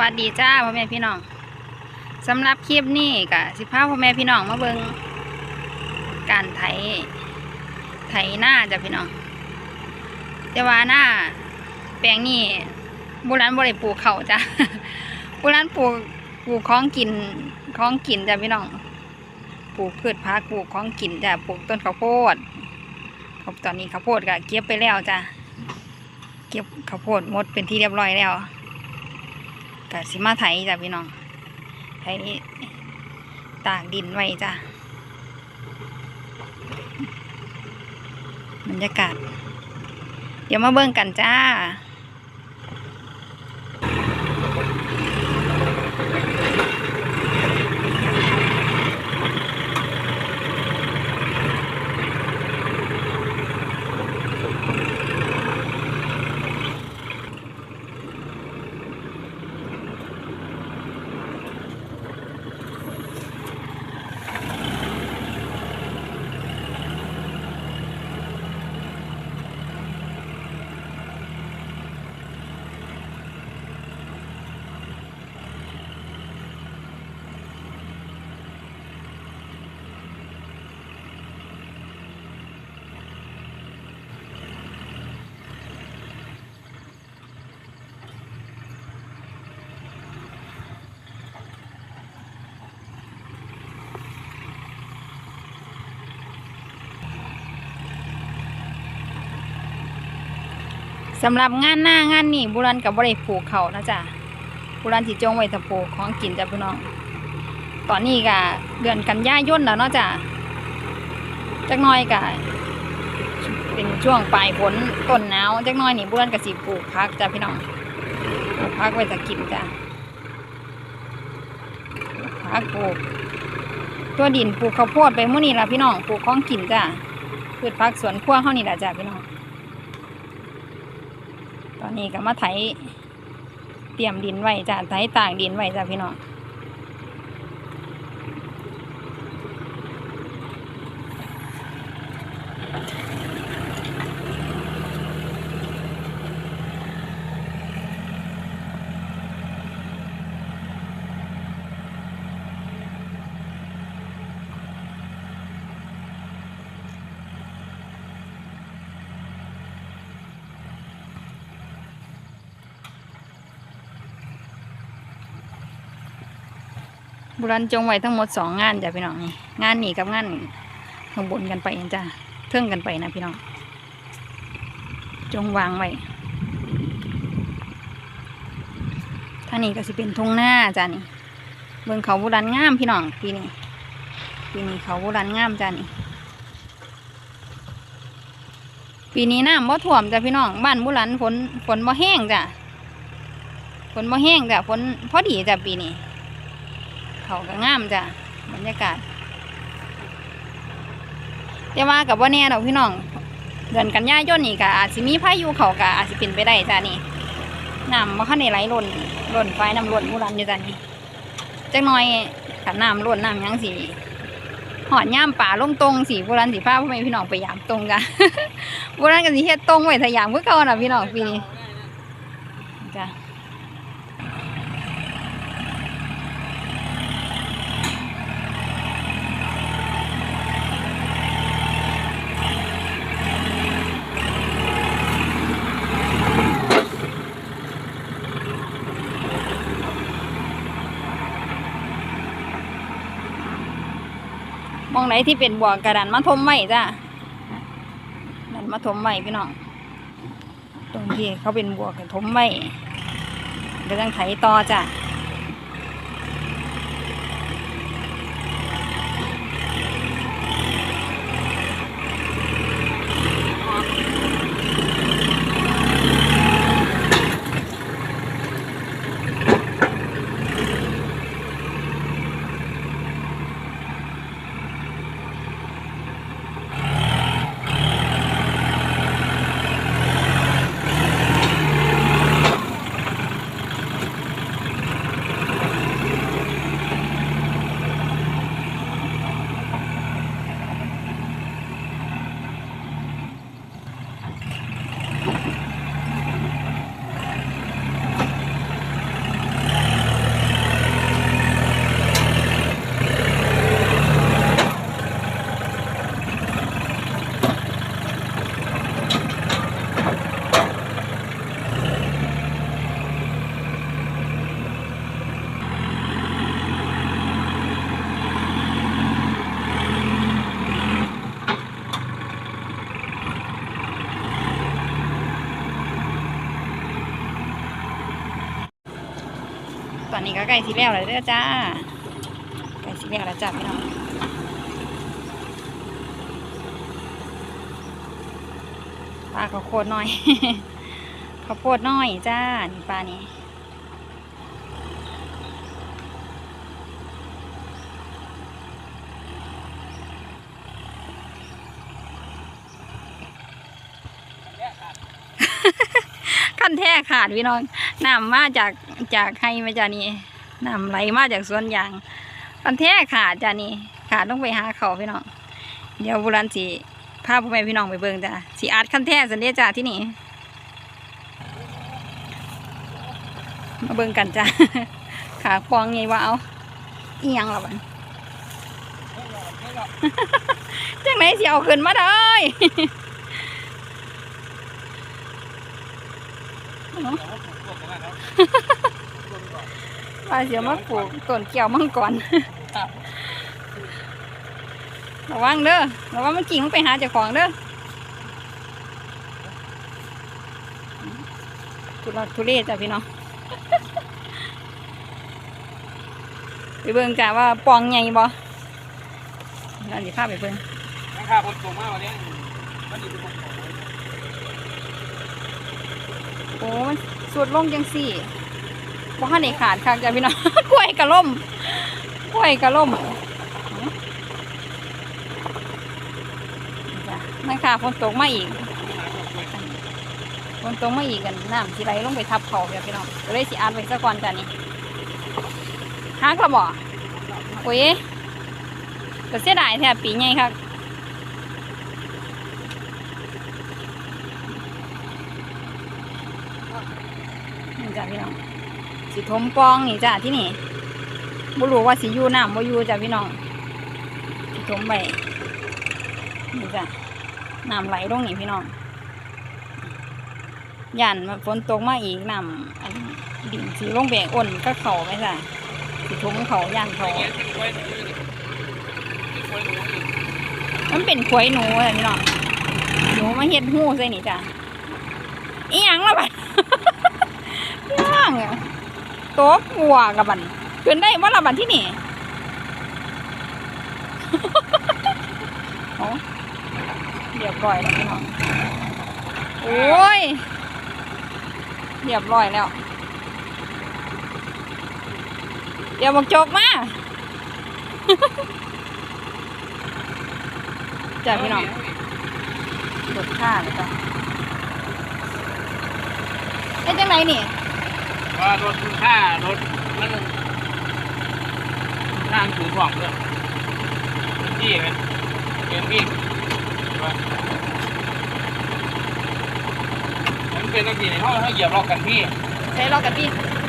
วัสดีจ้าพ่อแม่พี่น้องสำหรับคลิปนี้กะสิพาพ่อแม่พี่น้องมาเบิงการไถไถหน้าจ้ะพี่น้องแต่ว่าหน้าแปลงนี้โบราณบ่ได้ปลูกเขาจ้ะโบราณปลูกปลูกของกินของกินจ้ะพี่น้องปลูกพืชพักปลูกของกินจ้ะปลูกต้นข้าวโพดครับตอนนี้ข้าวโพดก็เก็บไปแล้วจ้ะเก็บข้าวโพดหมดเป็นที่เรียบร้อยแล้ว กสิมาไถจ้ะพี่น้องไถตากดินไว้จ้ะบรรยากาศ เดี๋ยวมาเบิ่งกันจ้า สำหรับงานหน้างานนี่บุรันกับบริผูกเขานะจ๊ะบุรันที่จงไว้ถ้าปลูกของกินจ้ะพี่น้อง ตอนนี้ก็เดือนกันยายนแล้วเนาะจ้ะจักหน้อยก็เป็นช่วงปลายฝนต้นหนาวจักหน้อยนี่บุรันก็สิปลูกพักจ้ะพี่น้องปลูกพักไว้ถ้ากินจ้ะพักปลูก ตัวดินปลูกข้าวโพดไปมื้อนี้ล่ะพี่น้องปลูกของกินจ้ะพืชผักสวนครัวเฮานี่ล่ะจ้ะพี่น้อง ตอนนี้ก็มาไถเตรียมดินไว้จ้ะไถตากดินไว้จ้ะพี่น้อง บุรันจงไว้ทั้งหมดสองงานจ้ะพี่น้องนี่งานหนีกับงานข้างบนกันไปจ้ะเทิงกันไปนะพี่น้อง จงวางไว้ท่านี้ก็สิเป็นทุ่งหน้าจ้ะนี่เบิ่งเขาบุรันงามพี่น้องปีนี้ปีนี้เขาบุรันงามจ้ะนี่ปีนี้น้ำบ่ท่วมจ้ะพี่น้องบ้านบุรันฝนฝนบ่แห้งจ้ะฝนบ่แห้งจ้ะฝนพอดีจ้ะปีนี้ เขาก็งามจ้ะบรรยากาศแต่ว่ากับว่าแน่ดอกพี่น้อง เดือนกันยายนนี่ก็อาจสิมีพายุเขาก็อาจสิเป็นไปได้จ้ะนี่น้ำมาขั้นในไหลล่นล่นไฟน้ำล่นมูรันอยู่จ้ะนี่จักหน่อยขันน้ำล่นน้ำยังสีหอดย่ามป่าลงตรงสีโบราณสีฟ้าพ่อแม่พี่น้องไปยามตรงกันโบราณกันสิเฮ็ดตรงไว้ถ้ายามเพื่อเขาน่ะพี่น้องปีนี้จ้ะ มองไหนที่เป็นบัวกระดานมาทมไม่จ้ะดันมาทมไม่พี่น้อง ตรงที่เขาเป็นบัวกระทมไม่เดี๋ยวต้องไถต่อจ้ะ ตอนนี้ก็ใกล้สิแล้วแล้วเด้อจ้าใกล้สิแล้วแล้วจ้าพี่น้องปลาข้าวโพดน้อยข้าวโพดน้อยจ้า นี่ปลานี้ขั้นแท้ขาดพี่น้องน้ำมาจาก จากให้มาจานี่น้ำไหลมาจากสวนยางขั้นแท้ขาดจ้านี่ขาดต้องไปหาเขาพี่น้องเดี๋ยวบุรันสิพาพ่อแม่พี่น้องไปเบิ่งจ้าสีอาดขั้นแท้สันเดียจ้าที่นี่มาเบิ่งกันจ้าขาปองไงวะเอาอียังละบันจังไหนสิเอาขึ้นมาได้ว่าเสียมาปลูกต้นเกี่ยวมังกรระวังเด้อระวังมันกิ่งลงไปหาเจ้าของเด้อทุลักทุเลจ้ะพี่น้องไปเบิ่งจ้ะว่าปองใหญ่บ่เราสิพาไปเบิ่งนะครับคนส่งมาวันนี้มันดีเป็นคนส่งมาโอ้มันสุดลงจังสี่ บ่ทันได้ขาดคักจ้ะพี่น้อง กล้วยกระล่มกล้วยกระล่มจ้ะนั่นค่ะฝนตกมาอีกฝนตกมาอีกกันน้ำสิไหลลงไปทับเขาเดี๋ยวพี่น้องก็เลยสิอัดไว้ซะก่อนจ้ะนี่ฮักละบ่โอ้ยก็เสียดายแท้ปีใหญ่ครับนี่จ้ะพี่น้อง สิทมปองนี่จ้ะที่นี่บ่รู้ว่าสิอยู่น้ำบ่อยู่จ้ะพี่น้องสิทมไปนี่จ้ะน้ำไหลลงนี่พี่น้องยันมาฝนตกมาอีกน้ำดินสีลงแบกอ่นก็เขาไหมจ้ะสีทมเขายันเขาเนี่ยที่ไว้ที่ไว้หนูอีกมันเป็นขวยหนูอะไรพี่น้องหนูมาเฮ็ดหู้ใส่นี่จ้ะอีหยังละบัดย่างอะ ต๊ะกัวกับบันขึ้นได้ว่าละบันที่นี่เอาเรียบร้อยแล้วพี่น้องโอ้ยเรียบร้อยแล้ว เดี๋ยวบอกโจกมาจ้ะพี่น้องรถข้าเลยจ้ะเอ๊ะจังไรนี่ ว่ารถคุณค่ารถมันทางถือของเลยพี่ไหมเห็นพี่ว่ามันเป็นตั้งกี่ในห้องเขาเหยียบล็อกกันพี่ใช้รอกับพี่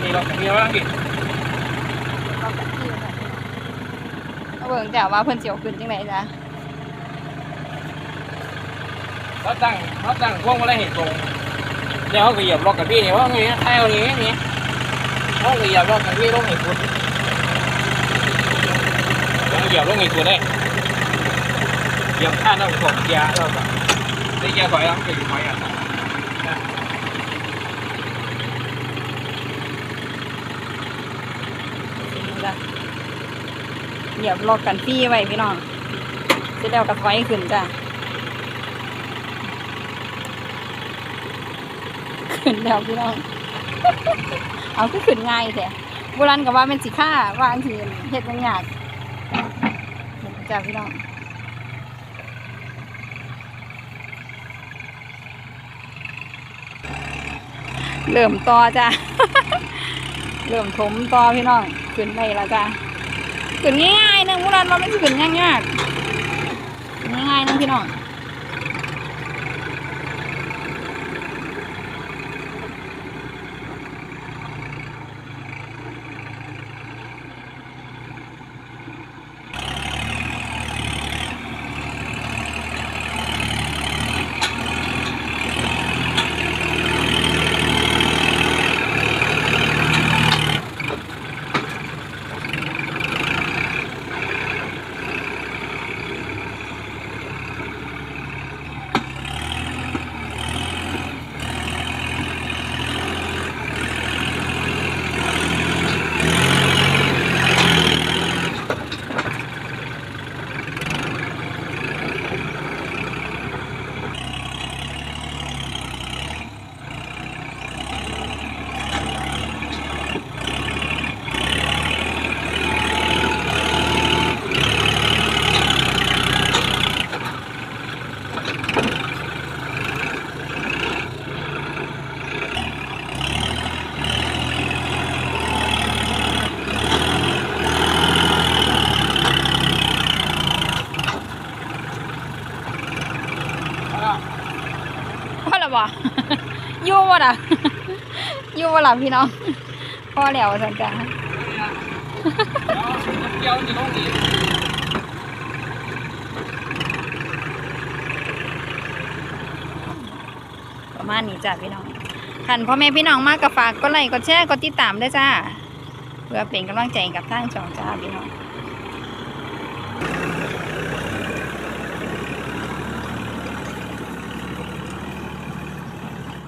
นี่ล็อกกันพี่ว่าตั้งกี่รอกับพี่เบิ่งจ้ะว่าเพิ่นเสียวขึ้นจังไรจ้ะเขาตั้งเขาตั้งพวงมาลัยเห็นตรง แล้วเขาเหยียบล็อกกันพี่เนี่ยว่าไงไอ้เอาอย่างนี้นี่เขาเหยียบล็อกกันพี่ลงอีกคนเขาเหยียบลงอีกคนได้เหยียบข้างแล้วกดยาแล้วก็ได้ยาก่อยแล้วก็อยู่ไหมอะเหยียบรอกันพี่ไว้พี่น้องเสร็จแล้วก็ถอยขึ้นจ้ะ ขึ้นแล้วพี่น้อง เอาคือขึ้นง่ายแท้โบราณก็ว่าเป็นสิค่าว่าอันที่เฮ็ดมันยากจ้ะพี่น้องเริ่มต่อจ้ะเริ่มถมต่อพี่น้องขึ้นได้แล้วจ้ะขึ้นง่ายๆนึงโบราณว่ามันสิขึ้นยากๆขึ้นง่ายๆนึงพี่น้อง ล่ะอยู่บ่ล่ะพี่น้องพ่อแล้วสันจ้าเกี่ยวนี่ต้องดีประมาณนี้จ้ะพี่น้องคันพ่อแม่พี่น้องมากก็ฝากกดไลค์กดแชร์กดติดตามด้วยจ้า เพื่อเป็นกำลังใจกับทางช่องจ้าพี่น้อง